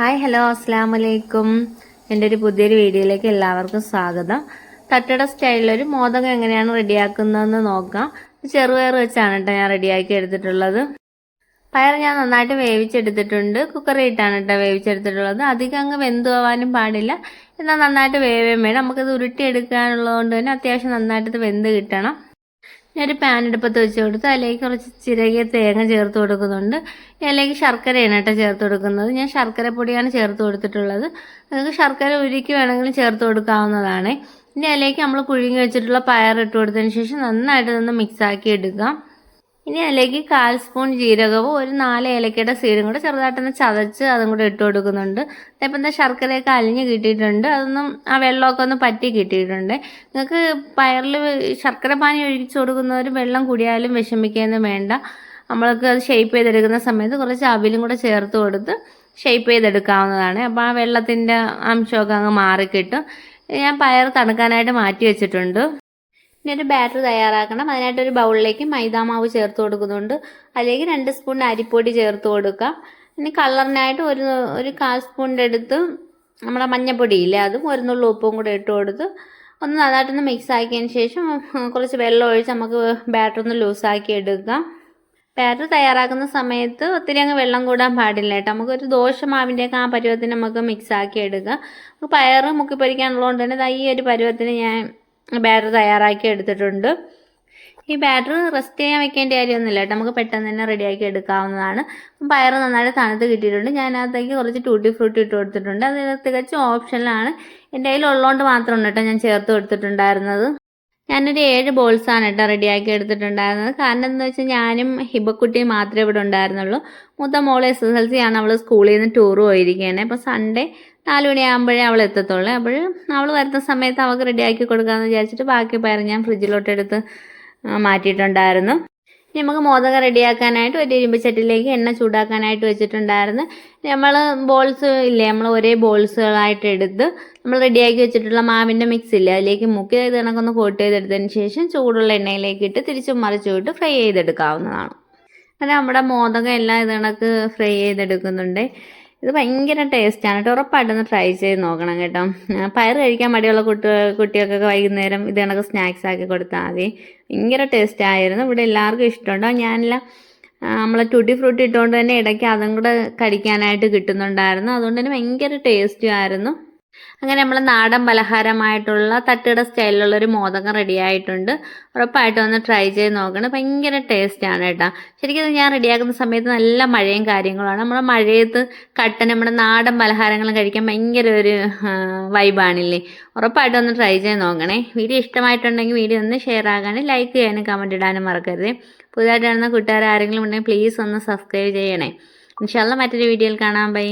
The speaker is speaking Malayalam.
ഹായ് ഹലോ അസ്സാം വലൈക്കും എന്റെ ഒരു പുതിയൊരു വീഡിയോയിലേക്ക് എല്ലാവർക്കും സ്വാഗതം. തട്ടട സ്റ്റൈലിലൊരു മോദകം എങ്ങനെയാണ് റെഡിയാക്കുന്നതെന്ന് നോക്കാം. ചെറുപയർ വെച്ചാണ് കേട്ടോ ഞാൻ റെഡിയാക്കി എടുത്തിട്ടുള്ളത്. പയർ ഞാൻ നന്നായിട്ട് വേവിച്ചെടുത്തിട്ടുണ്ട്. കുക്കറി ഇട്ടാണ് കേട്ടോ വേവിച്ചെടുത്തിട്ടുള്ളത്. അധികം അങ്ങ് വെന്ത് പോവാനും പാടില്ല. എന്നാൽ നന്നായിട്ട് വേവേം വേണം. നമുക്കത് ഉരുട്ടിയെടുക്കാനുള്ളത് കൊണ്ട് തന്നെ അത്യാവശ്യം നന്നായിട്ട് ഇത് വെന്ത് കിട്ടണം. ഞാനൊരു പാൻ അടുപ്പത്ത് വെച്ച് കൊടുത്ത്. അതിലേക്ക് കുറച്ച് ചിരകിയ തേങ്ങ ചേർത്ത് കൊടുക്കുന്നുണ്ട്. അതിലേക്ക് ശർക്കരയാണ് കേട്ടോ ചേർത്ത് കൊടുക്കുന്നത്. ഞാൻ ശർക്കര പൊടിയാണ് ചേർത്ത് കൊടുത്തിട്ടുള്ളത്. നിങ്ങൾക്ക് ശർക്കര ഉരുക്കി വേണമെങ്കിലും ചേർത്ത് കൊടുക്കാവുന്നതാണ്. ഇനി അതിലേക്ക് നമ്മൾ പുഴുങ്ങി വെച്ചിട്ടുള്ള പയർ ഇട്ട് കൊടുത്തതിന് ശേഷം നന്നായിട്ട് നിന്ന് മിക്സാക്കി എടുക്കാം. ഇനി അതിലേക്ക് കാൽ സ്പൂൺ ജീരകവും ഒരു നാല് ഏലക്കയുടെ സീരും കൂടെ ചെറുതായിട്ടൊന്ന് ചതച്ച് അതും കൂടെ ഇട്ട് കൊടുക്കുന്നുണ്ട്. ഇപ്പം എന്താ ശർക്കരയൊക്കെ അലിഞ്ഞ് കിട്ടിയിട്ടുണ്ട്. അതൊന്നും ആ വെള്ളമൊക്കെ ഒന്ന് പറ്റി കിട്ടിയിട്ടുണ്ട്. നിങ്ങൾക്ക് പയറിൽ ശർക്കര പാനി ഒഴിച്ചു കൊടുക്കുന്നവർ വെള്ളം കുടിയാലും വിഷമിക്കുകയൊന്നും വേണ്ട. നമ്മൾക്ക് അത് ഷേപ്പ് ചെയ്തെടുക്കുന്ന സമയത്ത് കുറച്ച് അവിലും കൂടെ ചേർത്ത് കൊടുത്ത് ഷേപ്പ് ചെയ്തെടുക്കാവുന്നതാണ്. അപ്പോൾ ആ വെള്ളത്തിന്റെ അംശമൊക്കെ അങ്ങ് മാറിക്കിട്ടും. ഞാൻ പയർ തണുക്കാനായിട്ട് മാറ്റി വെച്ചിട്ടുണ്ട്. ഇനി ഒരു ബാറ്റർ തയ്യാറാക്കണം. അതിനായിട്ട് ഒരു ബൗളിലേക്ക് മൈദാമാവ് ചേർത്ത് കൊടുക്കുന്നുണ്ട്. അതിലേക്ക് രണ്ട് സ്പൂൺ അരിപ്പൊടി ചേർത്ത് കൊടുക്കാം. ഇനി കളറിനായിട്ട് ഒരു ഒരു കാൽ സ്പൂണിന്റെ അടുത്ത് നമ്മുടെ മഞ്ഞപ്പൊടിയില്ലേ അതും ഒരു നുള്ളു ഉപ്പും കൂടെ ഇട്ട് കൊടുത്ത് ഒന്ന് നന്നായിട്ടൊന്ന് മിക്സ് ആക്കിയതിന് ശേഷം കുറച്ച് വെള്ളം ഒഴിച്ച് നമുക്ക് ബാറ്റർ ഒന്ന് ലൂസാക്കി എടുക്കാം. ബാറ്റർ തയ്യാറാക്കുന്ന സമയത്ത് ഒത്തിരി അങ്ങ് വെള്ളം കൂടാൻ പാടില്ല കേട്ടോ. നമുക്കൊരു ദോശമാവിന്റെയൊക്കെ ആ പരുവത്തിന് നമുക്ക് മിക്സ് ആക്കി എടുക്കാം. പയറ് മുക്കി പൊരിക്കാനുള്ളതുകൊണ്ട് തന്നെ ഈ ഒരു പരുവത്തിന് ഞാൻ ബാറ്റർ തയ്യാറാക്കി എടുത്തിട്ടുണ്ട്. ഈ ബാറ്റർ റെസ്റ്റ് ചെയ്യാൻ വെക്കേണ്ട കാര്യമൊന്നുമില്ല കേട്ടോ. നമുക്ക് പെട്ടെന്ന് തന്നെ റെഡിയാക്കി എടുക്കാവുന്നതാണ്. പയർ നന്നായിട്ട് തണുത്ത് കിട്ടിയിട്ടുണ്ട്. ഞാൻ കുറച്ച് ടൂട്ടി ഫ്രൂട്ടി ഇട്ട് കൊടുത്തിട്ടുണ്ട്. അത് തികച്ചും ഓപ്ഷനിലാണ് എന്റെ കയ്യിൽ ഉള്ളതുകൊണ്ട് മാത്രമാണ് കേട്ടോ ഞാൻ ചേർത്ത് കൊടുത്തിട്ടുണ്ടായിരുന്നത്. ഞാനൊരു ഏഴ് ബോൾസാണ് കേട്ടോ റെഡിയാക്കി എടുത്തിട്ടുണ്ടായിരുന്നത്. കാരണം എന്താ വെച്ചാൽ ഞാനും ഹിബക്കുട്ടിയും മാത്രമേ ഇവിടെ ഉണ്ടായിരുന്നുള്ളൂ. മൂത്ത മോൾ എസ് എസ് എൽ സി ആണ് അവൾ സ്കൂളിൽ നിന്ന് ടൂർ പോയിരിക്കുകയാണ് അപ്പോൾ സൺഡേ നാല് മണിയാകുമ്പോഴേ അവൾ എത്തത്തുള്ളൂ. അപ്പോൾ അവൾ വരുന്ന സമയത്ത് അവൾക്ക് റെഡിയാക്കി കൊടുക്കാമെന്ന് വിചാരിച്ചിട്ട് ബാക്കി പയർ ഞാൻ ഫ്രിഡ്ജിലോട്ട് എടുത്ത് മാറ്റിയിട്ടുണ്ടായിരുന്നു. ഇനി നമുക്ക് മോദകം റെഡിയാക്കാനായിട്ട് ഒരു ഇരുമ്പ് ചട്ടിലേക്ക് എണ്ണ ചൂടാക്കാനായിട്ട് വെച്ചിട്ടുണ്ടായിരുന്നു. നമ്മൾ ബോൾസ് ഇല്ലേ നമ്മൾ ഒരേ ബോൾസുകളായിട്ട് എടുത്ത് നമ്മൾ റെഡിയാക്കി വെച്ചിട്ടുള്ള മാവിന്റെ മിക്സ് ഇല്ലേ അതിലേക്ക് മുക്കി ഇത് കണക്കൊന്ന് കോട്ട് ചെയ്തെടുത്തതിന് ശേഷം ചൂടുള്ള എണ്ണയിലേക്ക് ഇട്ട് തിരിച്ചും മറിച്ചും ഇട്ട് ഫ്രൈ ചെയ്തെടുക്കാവുന്നതാണ്. അങ്ങനെ നമ്മുടെ മോദകം എല്ലാം ഇത് കണക്ക് ഫ്രൈ ചെയ്തെടുക്കുന്നുണ്ട്. ഇത് ഭയങ്കര ടേസ്റ്റാണ് കേട്ടോ. ഉറപ്പായിട്ടൊന്ന് ട്രൈ ചെയ്ത് നോക്കണം കേട്ടോ. പയർ കഴിക്കാൻ മടിയുള്ള കുട്ടി കുട്ടികൾക്കൊക്കെ വൈകുന്നേരം ഇത് കണക്ക് സ്നാക്സ് ആക്കി കൊടുത്താൽ മതി. ഭയങ്കര ടേസ്റ്റ് ആയിരുന്നു. ഇവിടെ എല്ലാവർക്കും ഇഷ്ടമുണ്ടോ. ഞാനെല്ലാം നമ്മളെ ടൂട്ടി ഫ്രൂട്ടി ഇട്ടുകൊണ്ട് തന്നെ ഇടയ്ക്ക് അതും കൂടെ കടിക്കാനായിട്ട് കിട്ടുന്നുണ്ടായിരുന്നു. അതുകൊണ്ട് തന്നെ ഭയങ്കര ടേസ്റ്റും ആയിരുന്നു. അങ്ങനെ നമ്മൾ നാടൻ പലഹാരമായിട്ടുള്ള തട്ടുകട സ്റ്റൈലിലുള്ള ഒരു മോദകം റെഡി ആയിട്ടുണ്ട്. ഉറപ്പായിട്ടും ഒന്ന് ട്രൈ ചെയ്ത് നോക്കണം. ഭയങ്കര ടേസ്റ്റാണ് കേട്ടോ. ശരിക്കും ഞാൻ റെഡിയാക്കുന്ന സമയത്ത് നല്ല മഴയും കാര്യങ്ങളുമാണ്. നമ്മൾ മഴയത്ത് കട്ടൻ നമ്മുടെ നാടൻ പലഹാരങ്ങളും കഴിക്കാൻ ഭയങ്കര ഒരു വൈബാണില്ലേ ഉറപ്പായിട്ടും ഒന്ന് ട്രൈ ചെയ്ത് നോക്കണേ. വീഡിയോ ഇഷ്ടമായിട്ടുണ്ടെങ്കിൽ വീഡിയോ ഒന്ന് ഷെയർ ആകാനും ലൈക്ക് ചെയ്യാനും കമന്റ് ഇടാനും മറക്കരുത്. പുതുതായിട്ട് കാണുന്ന കൂട്ടുകാർ ആരെങ്കിലും ഉണ്ടെങ്കിൽ പ്ലീസ് ഒന്ന് സബ്സ്ക്രൈബ് ചെയ്യണേ. ഇൻഷാല്ല മറ്റൊരു വീഡിയോയിൽ കാണാം. ബൈ